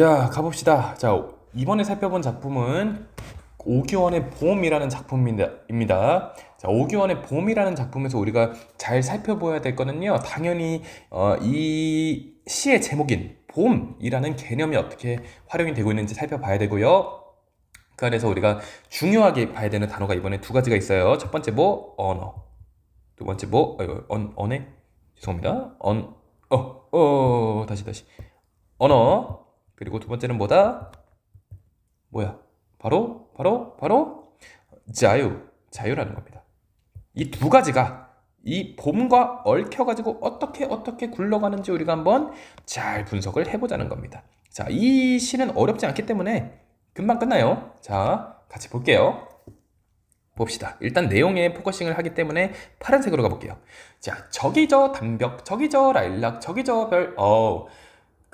자, 가봅시다. 자, 이번에 살펴본 작품은 오규원의 봄이라는 작품입니다. 입니다. 자, 오규원의 봄이라는 작품에서 우리가 잘 살펴봐야 될 거는요. 당연히 어, 이 시의 제목인 봄이라는 개념이 어떻게 활용이 되고 있는지 살펴봐야 되고요. 그 안에서 우리가 중요하게 봐야 되는 단어가 이번에 두 가지가 있어요. 첫 번째 뭐 언어. 두 번째 뭐 어, 언 언해 죄송합니다. 언 어, 어, 다시 다시. 언어. 그리고 두 번째는 뭐다? 뭐야? 바로 바로 바로 자유. 자유라는 겁니다. 이 두 가지가 이 봄과 얽혀가지고 어떻게 어떻게 굴러가는지 우리가 한번 잘 분석을 해보자는 겁니다. 자, 이 시는 어렵지 않기 때문에 금방 끝나요. 자, 같이 볼게요. 봅시다. 일단 내용에 포커싱을 하기 때문에 파란색으로 가볼게요. 자, 저기 저 담벽, 저기 저 라일락, 저기 저 별, 어,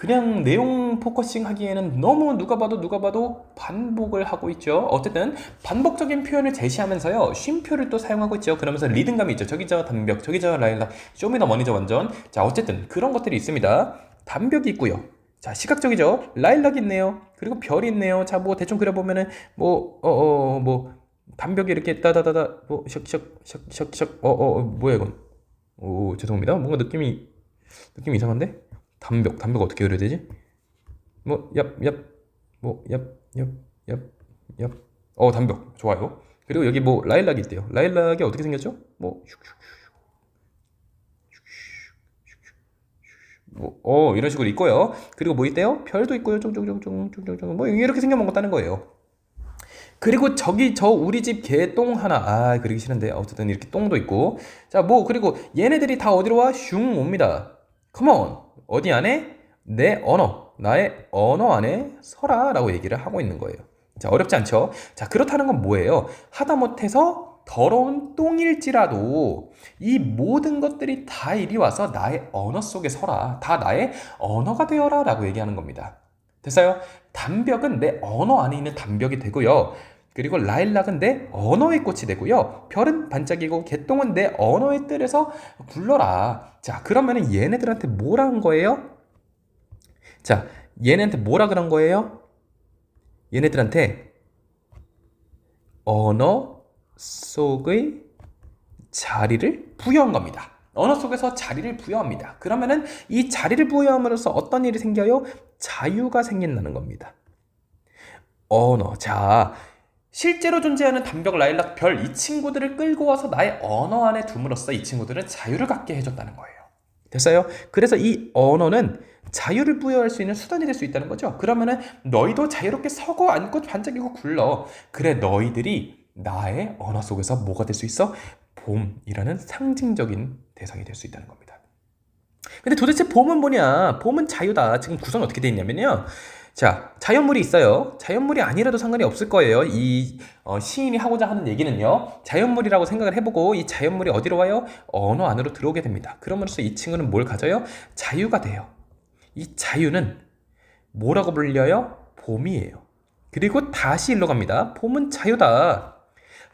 그냥 내용 포커싱 하기에는 너무 누가 봐도 누가 봐도 반복을 하고 있죠. 어쨌든 반복적인 표현을 제시하면서요. 쉼표를 또 사용하고 있죠. 그러면서 리듬감이 있죠. 저기 저 담벽, 저기 저 라일락, 쇼미더머니죠 완전. 자, 어쨌든 그런 것들이 있습니다. 담벽이 있고요. 자, 시각적이죠. 라일락이 있네요. 그리고 별이 있네요. 자, 뭐 대충 그려보면은 뭐, 어, 어, 뭐 담벽이 이렇게 따다다다 뭐 샥샥샥샥샥 어어 어, 뭐야 이건 오 죄송합니다 뭔가 느낌이 느낌이 이상한데 담벽 담벽 어떻게 그려야 되지 뭐얍얍뭐얍얍얍얍어 담벽 좋아요 그리고 여기 뭐 라일락이 있대요 라일락이 어떻게 생겼죠 뭐 뭐, 어, 이런 식으로 있고요. 그리고 뭐 있대요? 별도 있고요. 쫑쫑쫑쫑쫑쫑쫑. 뭐, 이렇게 생겨먹은 것다는 거예요. 그리고 저기 저 우리 집 개 똥 하나 아 그리기 싫은데 어쨌든 이렇게 똥도 있고 자 뭐 그리고 얘네들이 다 어디로 와? 슝 옵니다 컴온 어디 안에? 내 언어 나의 언어 안에 서라 라고 얘기를 하고 있는 거예요 자 어렵지 않죠? 자 그렇다는 건 뭐예요? 하다못해서 더러운 똥일지라도 이 모든 것들이 다 이리 와서 나의 언어 속에 서라 다 나의 언어가 되어라 라고 얘기하는 겁니다 됐어요? 담벽은 내 언어 안에 있는 담벽이 되고요. 그리고 라일락은 내 언어의 꽃이 되고요. 별은 반짝이고 개똥은 내 언어의 뜰에서 굴러라. 자, 그러면은 얘네들한테 뭐라 한 거예요? 자, 얘네한테 뭐라 그런 거예요? 얘네들한테 언어 속의 자리를 부여한 겁니다. 언어 속에서 자리를 부여합니다. 그러면은 이 자리를 부여함으로써 어떤 일이 생겨요? 자유가 생긴다는 겁니다. 언어. 자, 실제로 존재하는 담벽, 라일락, 별 이 친구들을 끌고 와서 나의 언어 안에 둠으로써 이 친구들은 자유를 갖게 해줬다는 거예요. 됐어요? 그래서 이 언어는 자유를 부여할 수 있는 수단이 될 수 있다는 거죠. 그러면은 너희도 자유롭게 서고 앉고 반짝이고 굴러. 그래 너희들이 나의 언어 속에서 뭐가 될 수 있어? 봄이라는 상징적인 대상이 될 수 있다는 겁니다. 근데 도대체 봄은 뭐냐? 봄은 자유다. 지금 구성이 어떻게 되어 있냐면요. 자, 자연물이 있어요. 자연물이 아니라도 상관이 없을 거예요. 이 어, 시인이 하고자 하는 얘기는요. 자연물이라고 생각을 해보고 이 자연물이 어디로 와요? 언어 안으로 들어오게 됩니다. 그러면서 이 친구는 뭘 가져요? 자유가 돼요. 이 자유는 뭐라고 불려요? 봄이에요. 그리고 다시 일로 갑니다. 봄은 자유다.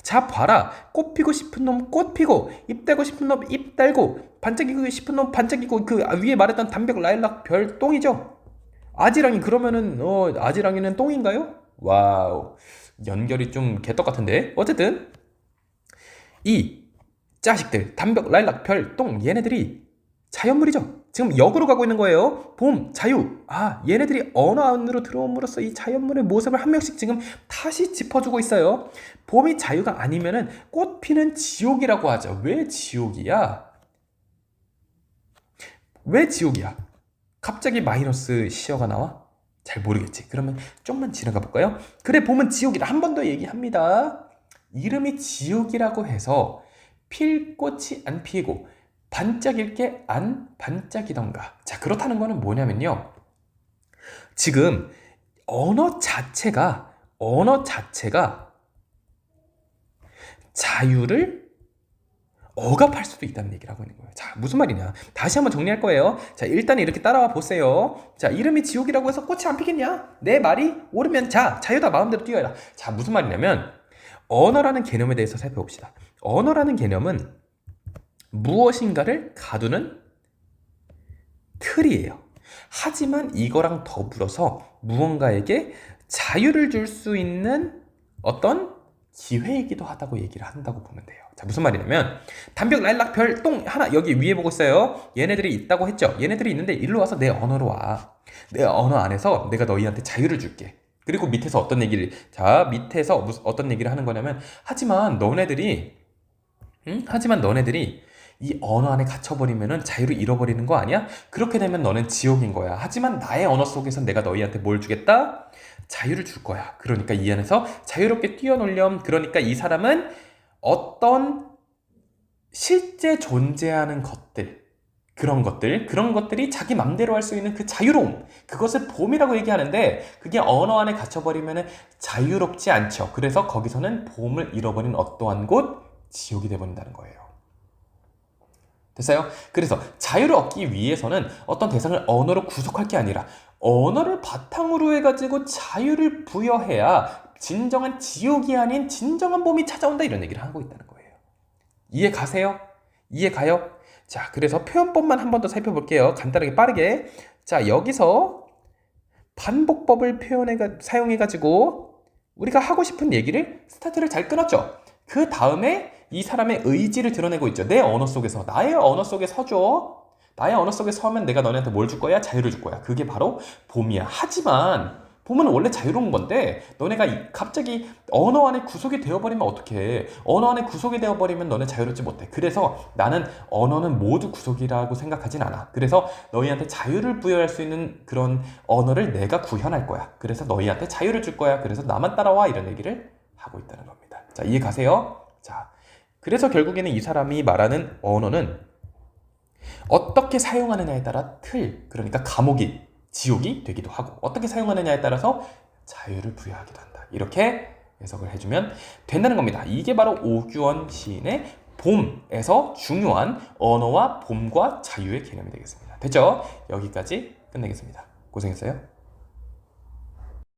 자 봐라 꽃 피고 싶은 놈 꽃 피고 잎 달고 싶은 놈 잎 달고 반짝이고 싶은 놈 반짝이고 그 위에 말했던 담백 라일락 별 똥이죠 아지랑이 그러면은 어 아지랑이는 똥인가요? 와우 연결이 좀 개떡 같은데 어쨌든 이 자식들 담벽 라일락 별 똥 얘네들이 자연물이죠 지금 역으로 가고 있는 거예요. 봄, 자유. 아, 얘네들이 언어 안으로 들어옴으로써 이 자연물의 모습을 한 명씩 지금 다시 짚어주고 있어요. 봄이 자유가 아니면은 꽃 피는 지옥이라고 하죠. 왜 지옥이야? 왜 지옥이야? 갑자기 마이너스 시어가 나와? 잘 모르겠지. 그러면 좀만 지나가 볼까요? 그래, 봄은 지옥이다. 한번 더 얘기합니다. 이름이 지옥이라고 해서 필 꽃이 안 피고 반짝일 게 안 반짝이던가. 자, 그렇다는 거는 뭐냐면요. 지금 언어 자체가, 언어 자체가 자유를 억압할 수도 있다는 얘기를 하고 있는 거예요. 자, 무슨 말이냐. 다시 한번 정리할 거예요. 자, 일단 이렇게 따라와 보세요. 자, 이름이 지옥이라고 해서 꽃이 안 피겠냐? 내 말이 옳으면 자, 자유다 마음대로 뛰어라. 자, 무슨 말이냐면, 언어라는 개념에 대해서 살펴봅시다. 언어라는 개념은 무엇인가를 가두는 틀이에요. 하지만 이거랑 더불어서 무언가에게 자유를 줄 수 있는 어떤 기회이기도 하다고 얘기를 한다고 보면 돼요. 자, 무슨 말이냐면 단벽 라일락 별 똥 하나 여기 위에 보고 있어요. 얘네들이 있다고 했죠. 얘네들이 있는데 일로 와서 내 언어로 와. 내 언어 안에서 내가 너희한테 자유를 줄게. 그리고 밑에서 어떤 얘기를 자 밑에서 무슨 어떤 얘기를 하는 거냐면 하지만 너네들이 응? 하지만 너네들이 이 언어 안에 갇혀버리면은 자유를 잃어버리는 거 아니야? 그렇게 되면 너는 지옥인 거야. 하지만 나의 언어 속에서 내가 너희한테 뭘 주겠다? 자유를 줄 거야. 그러니까 이 안에서 자유롭게 뛰어놀렴. 그러니까 이 사람은 어떤 실제 존재하는 것들, 그런 것들, 그런 것들이 자기 맘대로 할 수 있는 그 자유로움, 그것을 봄이라고 얘기하는데, 그게 언어 안에 갇혀버리면 자유롭지 않죠. 그래서 거기서는 봄을 잃어버린 어떠한 곳, 지옥이 되어버린다는 거예요. 됐어요? 그래서 자유를 얻기 위해서는 어떤 대상을 언어로 구속할 게 아니라 언어를 바탕으로 해가지고 자유를 부여해야 진정한 지옥이 아닌 진정한 봄이 찾아온다 이런 얘기를 하고 있다는 거예요. 이해 가세요? 이해 가요? 자, 그래서 표현법만 한 번 더 살펴볼게요. 간단하게 빠르게. 자, 여기서 반복법을 표현해 사용해 가지고 우리가 하고 싶은 얘기를 스타트를 잘 끊었죠. 그 다음에 이 사람의 의지를 드러내고 있죠. 내 언어 속에서 나의 언어 속에 서줘. 나의 언어 속에 서면 내가 너네한테 뭘 줄 거야? 자유를 줄 거야. 그게 바로 봄이야. 하지만 봄은 원래 자유로운 건데 너네가 이- 갑자기 언어 안에 구속이 되어버리면 어떡해. 언어 안에 구속이 되어버리면 너네 자유롭지 못해. 그래서 나는 언어는 모두 구속이라고 생각하진 않아. 그래서 너희한테 자유를 부여할 수 있는 그런 언어를 내가 구현할 거야. 그래서 너희한테 자유를 줄 거야. 그래서 나만 따라와. 이런 얘기를 하고 있다는 겁니다. 자, 이해 가세요? 자, 그래서 결국에는 이 사람이 말하는 언어는 어떻게 사용하느냐에 따라 틀, 그러니까 감옥이, 지옥이 되기도 하고, 어떻게 사용하느냐에 따라서 자유를 부여하기도 한다. 이렇게 해석을 해주면 된다는 겁니다. 이게 바로 오규원 시인의 봄에서 중요한 언어와 봄과 자유의 개념이 되겠습니다. 됐죠? 여기까지 끝내겠습니다. 고생했어요.